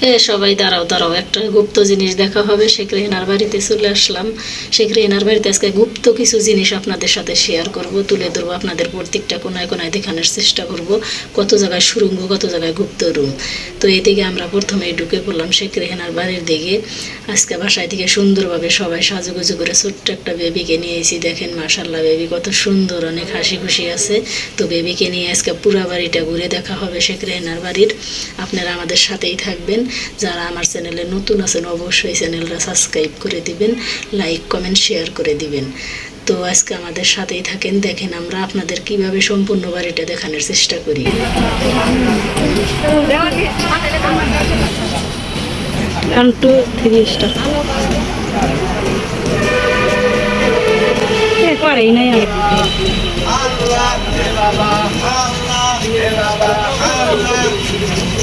এ, সবাই দাঁড়াও দাঁড়াও, একটা গুপ্ত জিনিস দেখা হবে শেখ রেহনার বাড়িতে চলে আসলাম। শেখ রেহনার বাড়িতে আজকে গুপ্ত কিছু জিনিস আপনাদের সাথে শেয়ার করব, তুলে ধরবো, আপনাদের প্রত্যেকটা কোনায় কোনায় দেখানোর চেষ্টা করব, কত জায়গায় সুরঙ্গ, কত জায়গায় গুপ্ত রুম। তো এদিকে আমরা প্রথমেই ঢুকে পড়লাম শেখ রেহনার বাড়ির দিকে। আজকে বাসায় থেকে সুন্দরভাবে সবাই সাজুগুজু করে ছোট্ট একটা বেবিকে নিয়ে এসেছি, দেখেন মাশাল্লাহ বেবি কত সুন্দর, অনেক হাসি খুশি আছে। তো বেবিকে নিয়ে আজকে পুরা বাড়িটা ঘুরে দেখা হবে শেখ রেহনার বাড়ির। আপনারা আমাদের সাথেই থাকবেন। যারা আমার চ্যানেলে নতুন আছেন অবশ্যই চ্যানেলটা সাবস্ক্রাইব করে দিবেন লাইক কমেন্ট শেয়ার করে দিবেন। তো আজকে আমাদের সাথেই থাকেন দেখেন আমরা আপনাদের কীভাবে সম্পূর্ণ বাড়িটা দেখানোর চেষ্টা করি। ওয়ান টু থ্রি স্টার করেই নাই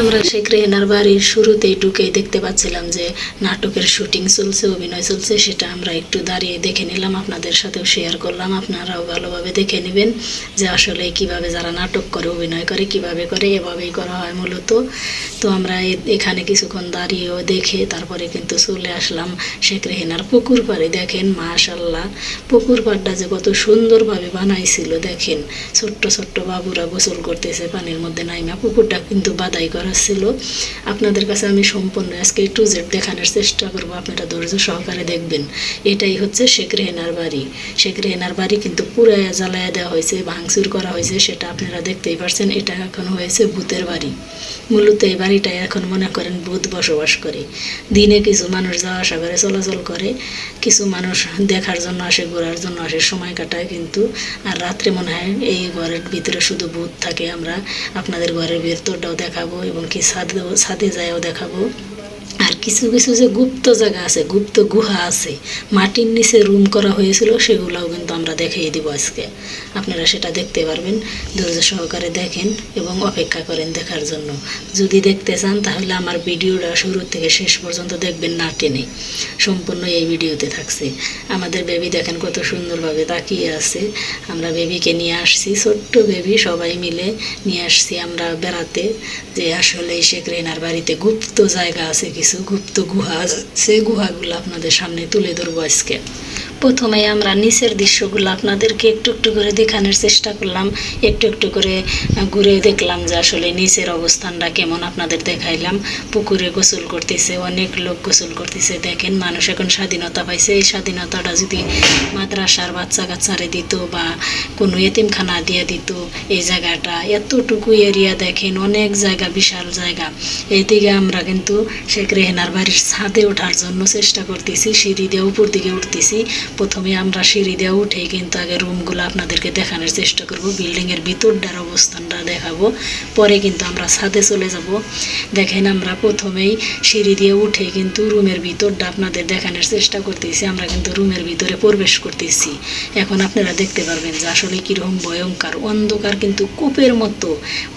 আমরা শেখ রেহনার বাড়ির শুরুতেই ঢুকেই দেখতে পাচ্ছিলাম যে নাটকের শুটিং চলছে, অভিনয় চলছে, সেটা আমরা একটু দাঁড়িয়ে দেখে নিলাম, আপনাদের সাথেও শেয়ার করলাম, আপনারাও ভালোভাবে দেখে নেবেন যে আসলে কীভাবে যারা নাটক করে, অভিনয় করে, কীভাবে করে, এভাবেই করা হয় মূলত। তো আমরা এখানে কিছুক্ষণ দাঁড়িয়েও দেখে তারপরে কিন্তু চলে আসলাম শেখ রেহেনার পুকুর পাড়ে। দেখেন মাশাল্লাহ পুকুর পাড়টা যে কত সুন্দরভাবে বানাইছিল, দেখেন। ছোট্ট ছোট্ট বাবুরা গোসল করতেছে, পানির মধ্যে নাইমা পুকুরটা কিন্তু বাদাই করা ছিল আপনাদের কাছে আমি সম্পূর্ণ আজকে টু জেড দেখানোর চেষ্টা করব। আপনারা ধৈর্য সহকারে দেখবেন। এটাই হচ্ছে শেখ রেহেনার বাড়ি। শেখ রেহেনার বাড়ি কিন্তু পুরো জ্বালায়া দেওয়া হয়েছে, ভাঙচুর করা হয়েছে, সেটা আপনারা দেখতেই পারছেন। এটা এখন হয়েছে ভূতের বাড়ি। মূলত এই বাড়িটায় এখন মনে করেন ভূত বসবাস করে। দিনে কিছু মানুষ যাওয়া আসা করে, চলাচল করে। কিছু মানুষ দেখার জন্য আসে, ঘোরার জন্য আসে, সময় কাটায় কিন্তু। আর রাত্রে মনে হয় এই ঘরের ভিতরে শুধু ভূত থাকে। আমরা আপনাদের ঘরের ভেতরটাও দেখাবো এবং কি ছাদেও সাথে যায়ও দেখাবো। আর কিছু কিছু যে গুপ্ত জায়গা আছে, গুপ্ত গুহা আছে, মাটির নিচে রুম করা হয়েছিল, সেগুলোও কিন্তু আমরা দেখিয়ে দিব আজকে। আপনারা সেটা দেখতে পারবেন, ধৈর্য সহকারে দেখেন এবং অপেক্ষা করেন দেখার জন্য। যদি দেখতে চান, তাহলে আমার ভিডিওটা শুরু থেকে শেষ পর্যন্ত দেখবেন না টেনে। সম্পূর্ণ এই ভিডিওতে থাকছে। আমাদের বেবি দেখেন কত সুন্দরভাবে তাকিয়ে আছে। আমরা বেবিকে নিয়ে আসছি, ছোট্ট বেবি, সবাই মিলে নিয়ে আসছি আমরা বেড়াতে। যে আসলে শেখ রেনার বাড়িতে গুপ্ত জায়গা আছে কিছু। গুপ্ত গুহা আছে গুহাগুলো আপনাদের সামনে তুলে ধরবো আজকে। প্রথমে আমরা নিচের দৃশ্যগুলো আপনাদেরকে একটু একটু করে দেখানোর চেষ্টা করলাম। একটু একটু করে ঘুরে দেখলাম যে আসলে নিচের অবস্থানটা কেমন আপনাদের দেখাইলাম। পুকুরে গোসল করতেছে, অনেক লোক গোসল করতেছে। দেখেন মানুষ এখন স্বাধীনতা পাইছে। এই স্বাধীনতাটা যদি মাদ্রাসার বাচ্চা কাচ্চারে দিত বা কোনো এতিমখানা দিয়ে দিত, এই জায়গাটা এতটুকু এরিয়া দেখেন, অনেক জায়গা, বিশাল জায়গা। এইদিকে আমরা কিন্তু শেখ রেহনার বাড়ির ছাদে ওঠার জন্য চেষ্টা করতেছি, সিঁড়ি দিয়ে উপর দিকে উঠতেছি। প্রথমে আমরা সিঁড়ি দিয়ে উঠেই কিন্তু আগে রুমগুলো আপনাদেরকে দেখানোর চেষ্টা করব। বিল্ডিংয়ের ভিতরটার অবস্থানটা দেখাবো। পরে কিন্তু আমরা ছাদে চলে যাব। দেখেন আমরা প্রথমেই সিঁড়ি দিয়ে উঠে কিন্তু রুমের ভিতরটা আপনাদের দেখানোর চেষ্টা করতেছি। আমরা কিন্তু রুমের ভিতরে প্রবেশ করতেছি। এখন আপনারা দেখতে পারবেন যে আসলে কীরকম ভয়ঙ্কর। অন্ধকার কিন্তু কূপের মতো।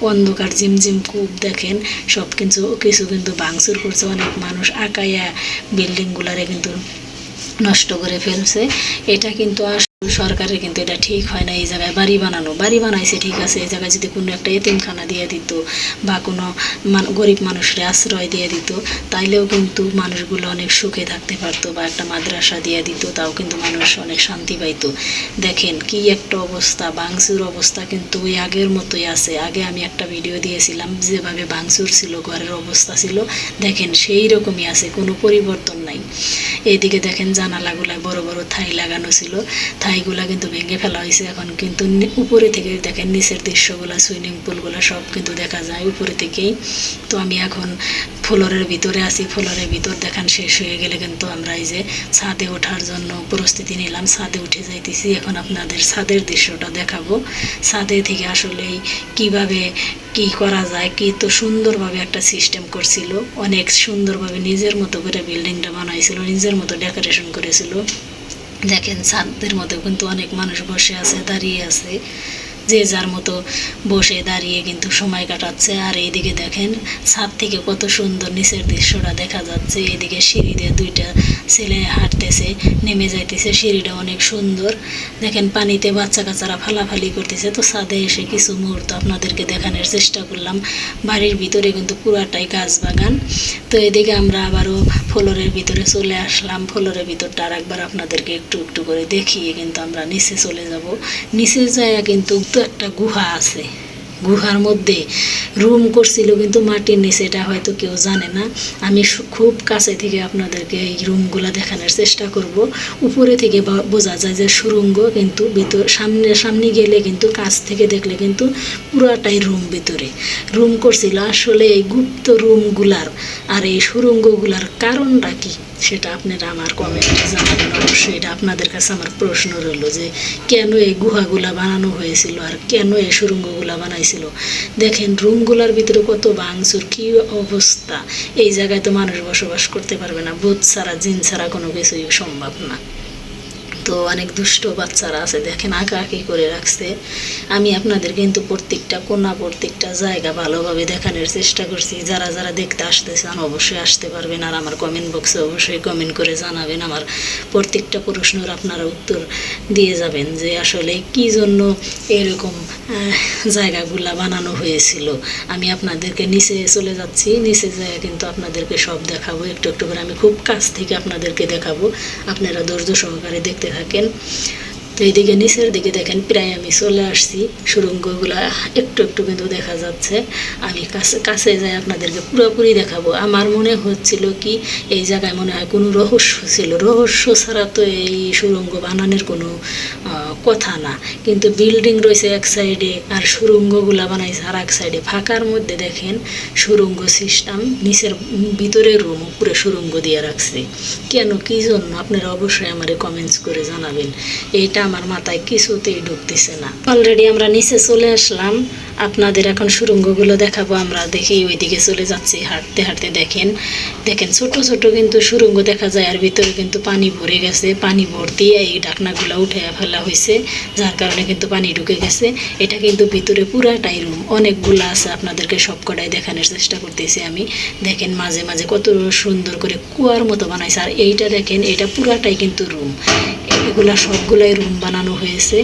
অন্ধকার ঝিমঝিম কূপ দেখেন। সব কিছু কিছু কিন্তু ভাঙচুর করছে। অনেক মানুষ আঁকাইয়া বিল্ডিংগুলারে কিন্তু নষ্ট করে ফেলছে। এটা কিন্তু আসলে সরকারের কিন্তু এটা ঠিক হয় না এই জায়গায়। বাড়ি বানানো। বাড়ি বানাইছে ঠিক আছে, এই জায়গায় যদি কোনো একটা এতিমখানা দিয়ে দিত বা কোনো গরিব মানুষের আশ্রয় দিয়ে দিত, তাইলেও কিন্তু মানুষগুলো অনেক সুখে থাকতে পারতো বা একটা মাদ্রাসা দিয়ে দিত, তাও কিন্তু মানুষ অনেক শান্তি পাইতো। দেখেন কি একটা অবস্থা, ভাঙচুর অবস্থা কিন্তু ওই আগের মতোই আছে। আগে আমি একটা ভিডিও দিয়েছিলাম, যেভাবে ভাঙচুর ছিল, ঘরের অবস্থা ছিল, দেখেন সেই রকমই আছে, কোনো পরিবর্তন নাই। এইদিকে দেখেন জানালাগুলায় বড় বড় থাই লাগানো ছিল। থাই এইগুলা কিন্তু ভেঙে ফেলা হয়েছে এখন। কিন্তু উপরে থেকে দেখেন নিচের দৃশ্যগুলো সুইমিং পুলগুলো সব কিন্তু দেখা যায় উপরে থেকেই। তো আমি এখন ফ্লোরের ভিতরে আছি, ফ্লোরের ভিতর দেখান শেষ হয়ে গেলে কিন্তু আমরা এই যে ছাদে ওঠার জন্য প্রস্তুতি নিলাম। ছাদে উঠে যাইতেছি, এখন আপনাদের ছাদের দৃশ্যটা দেখাবো। ছাদে থেকে আসলে কীভাবে কি করা যায়, কি তো সুন্দরভাবে একটা সিস্টেম করছিল। অনেক সুন্দরভাবে নিজের মতো করে বিল্ডিংটা বানাইছিল, নিজের মতো ডেকোরেশন করেছিল। দেখেন ছাদের মধ্যে কিন্তু অনেক মানুষ বসে আছে, দাঁড়িয়ে আছে। যে যার মতো বসে দাঁড়িয়ে কিন্তু সময় কাটাচ্ছে। আর এইদিকে দেখেন, ছাদ থেকে কত সুন্দর নিচের দৃশ্যটা দেখা যাচ্ছে। এদিকে সিঁড়ি দিয়ে দুইটা ছেলে হাঁটতেছে, নেমে যাইতেছে, সিঁড়িটা অনেক সুন্দর। দেখেন, পানিতে বাচ্চা কাচ্চারা ফালাফালি করতেছে। তো ছাদে এসে কিছু মুহূর্ত আপনাদেরকে দেখানোর চেষ্টা করলাম। বাড়ির ভিতরে কিন্তু পুরাটাই গাছ বাগান তো এদিকে আমরা আবারও ফ্লোরের ভিতরে চলে আসলাম। ফ্লোরের ভিতরটা আর একবার আপনাদেরকে একটু একটু করে দেখিয়ে কিন্তু আমরা নিচে চলে যাব। নিচে যায় কিন্তু একটা গুহা আছে। গুহার মধ্যে রুম করছিল কিন্তু মাটির নিচে, এটা হয়তো কেউ জানে না। আমি খুব কাছে থেকে আপনাদেরকে এই রুমগুলো দেখানোর চেষ্টা করব। উপরে থেকে বোঝা যায় যে সুরঙ্গ কিন্তু ভিতর, সামনে সামনে গেলে কিন্তু কাছ থেকে দেখলে কিন্তু পুরাটাই রুম ভিতরে। রুম করছিল আসলে এই গুপ্ত রুমগুলার আর এই সুরঙ্গগুলার কারণটা কি? সেটা আপনারা আমার কমেন্টে জানাবেন। অবশ্যই এটা আপনাদের কাছে আমার প্রশ্ন রইল যে কেন এই গুহাগুলা বানানো হয়েছিল? আর কেন এই সুরঙ্গগুলা বানাইছিল দেখেন, রুমগুলার ভিতরে কত ভাঙচুর, কি অবস্থা। এই জায়গায় তো মানুষ বসবাস করতে পারবে না, বুধ ছাড়া, জিন ছাড়া কোনো কিছুই সম্ভব না। তো অনেক দুষ্ট বাচ্চারা আছে, দেখেন আঁকা আঁকি করে রাখছে। আমি আপনাদের কিন্তু প্রত্যেকটা কোনা, প্রত্যেকটা জায়গা ভালোভাবে দেখানোর চেষ্টা করছি। যারা যারা দেখতে আসতে চান অবশ্যই আসতে পারবেন আর আমার কমেন্ট বক্সে অবশ্যই কমেন্ট করে জানাবেন। আমার প্রত্যেকটা প্রশ্নের আপনারা উত্তর দিয়ে যাবেন যে আসলে কি জন্য এরকম জায়গাগুলা বানানো হয়েছিল। আমি আপনাদেরকে নিচে চলে যাচ্ছি, নিচে যায় কিন্তু আপনাদেরকে সব দেখাবো। একটু একটু করে আমি খুব কাছ থেকে আপনাদেরকে দেখাবো। আপনারা ধৈর্য সহকারে দেখতে থাকেন। তো এইদিকে নিচের দিকে দেখেন প্রায় আমি চলে আসছি। সুরঙ্গগুলা একটু একটু কিন্তু দেখা যাচ্ছে। আমি কাছে কাছে যাই আপনাদেরকে পুরোপুরি দেখাবো। আমার মনে হচ্ছিল কি, এই জায়গায় মনে হয় কোনো রহস্য ছিল। রহস্য ছাড়া তো এই সুরঙ্গ বানানোর কোনো কথা না। কিন্তু বিল্ডিং রয়েছে এক সাইডে আর সুরঙ্গগুলা বানাইছে আর এক সাইডে। ফাঁকার মধ্যে দেখেন সুরঙ্গ সিস্টেম। নিচের ভিতরে রুম, উপরে সুরঙ্গ দিয়ে রাখছে। কেন? কি জন্য? আপনারা অবশ্যই আমারে কমেন্টস করে জানাবেন। এইটা আমার মাথায় কিছুতেই ঢুকতেছে না। অলরেডি আমরা নিচে চলে আসলাম। আপনাদের এখন সুরঙ্গগুলো দেখাবো। আমরা দেখি ওইদিকে চলে যাচ্ছি। হাঁটতে হাঁটতে দেখেন। দেখেন, ছোট ছোট কিন্তু সুরঙ্গ দেখা যায়। আর ভিতরে কিন্তু পানি ভরে গেছে। পানি ভর্তি এই ঢাকনাগুলো উঠে ফেলা হয়েছে, যার কারণে কিন্তু পানি ঢুকে গেছে। এটা কিন্তু ভিতরে পুরাটাই রুম। অনেকগুলো আছে। আপনাদেরকে সব কটাই দেখানোর চেষ্টা করতেছি আমি। দেখেন, মাঝে মাঝে কত সুন্দর করে কুয়ার মতো বানাইছে। আর এইটা দেখেন, এটা পুরাটাই কিন্তু রুম। এগুলা সবগুলাই রুম বানানো হয়েছে।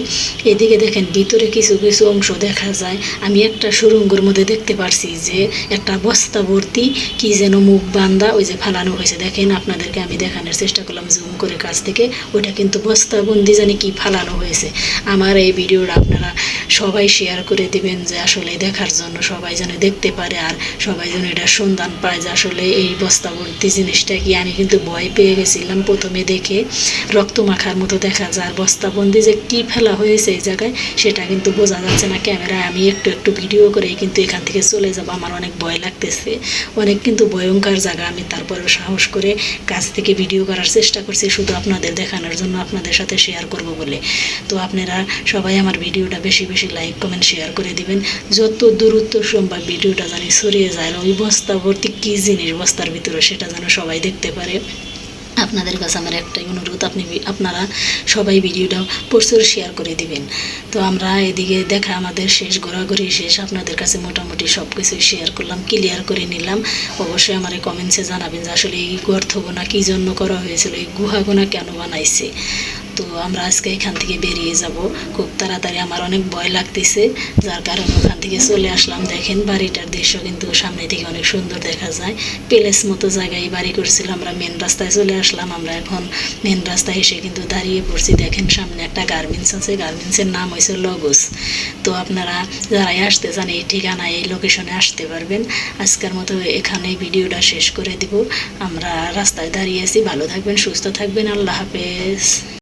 এদিকে দেখেন ভিতরে কিছু কিছু অংশ দেখা যায়। আমি একটা সুরঙ্গর মধ্যে দেখতে পারছি যে একটা বস্তা ভর্তি কি যেন মুখ বান্দা ওই যে ফালানো হয়েছে। দেখেন আপনাদেরকে আমি দেখানোর চেষ্টা করলাম জুম করে কাছ থেকে। ওইটা কিন্তু বস্তা বন্দি জানি কি ফালানো হয়েছে। আমার এই ভিডিওটা আপনারা সবাই শেয়ার করে দিবেন যে আসলে দেখার জন্য সবাই যেন দেখতে পারে আর সবাই যেন এটা সন্ধান পায় যে আসলে এই বস্তা ভর্তি জিনিসটা কি। আমি কিন্তু ভয় পেয়ে গেছিলাম প্রথমে দেখে। রক্ত মাখার মতো দেখা যায় আর বস্তাবন্দি যে কি ফেলা হয়েছে এই জায়গায়, সেটা কিন্তু বোঝা যাচ্ছে না ক্যামেরায়। আমি একটু একটু ভিডিও করে কিন্তু এখান থেকে চলে যাব। আমার অনেক ভয় লাগতেছে। অনেক কিন্তু ভয়ঙ্কর জায়গা। আমি তারপরে সাহস করে কাছ থেকে ভিডিও করার চেষ্টা করছি। শুধু আপনাদের দেখানোর জন্য আপনাদের সাথে শেয়ার করব বলে। তো আপনারা সবাই আমার ভিডিওটা বেশি বেশি লাইক কমেন্ট শেয়ার করে দিবেন। যত দূরত্ব সম্ভব ভিডিওটা জানি ছড়িয়ে যায় ওই বস্তা ভর্তি কী জিনিস বস্তার ভিতরে সেটা যেন সবাই দেখতে পারে। আপনাদের কাছে আমার একটাই অনুরোধ, আপনি আপনারা সবাই ভিডিওটা প্রচুর শেয়ার করে দিবেন। তো আমরা এদিকে দেখা, আমাদের শেষ, ঘোরাঘুরি শেষ, আপনাদের কাছে মোটামুটি সব কিছুই শেয়ার করলাম ক্লিয়ার করে নিলাম। অবশ্যই আমার কমেন্টসে জানাবেন যে আসলে এই গর্থগোনা কী জন্য করা হয়েছিল, এই গুহাগোনা কেন বানাইছে। তো আমরা আজকে এখান থেকে বেরিয়ে যাব। খুব তাড়াতাড়ি আমার অনেক ভয় লাগতেছে। যার কারণে ওখান থেকে চলে আসলাম। দেখেন বাড়িটার দৃশ্য কিন্তু সামনে থেকে অনেক সুন্দর দেখা যায়। প্যালেস মতো জায়গায় বাড়ি করছিলাম। আমরা মেন রাস্তায় চলে আসলাম। আমরা এখন মেন রাস্তায় এসে কিন্তু দাঁড়িয়ে পড়ছি। দেখেন সামনে একটা গার্মেন্টস আছে। গার্মেন্টসের নাম হয়েছে লগোস তো আপনারা যারাই আসতে চান, এই ঠিকানায়, এই লোকেশনে আসতে পারবেন। আজকের মতো এখানে ভিডিওটা শেষ করে দিব। আমরা রাস্তায় দাঁড়িয়ে আছি। ভালো থাকবেন, সুস্থ থাকবেন। আল্লাহ হাফেজ।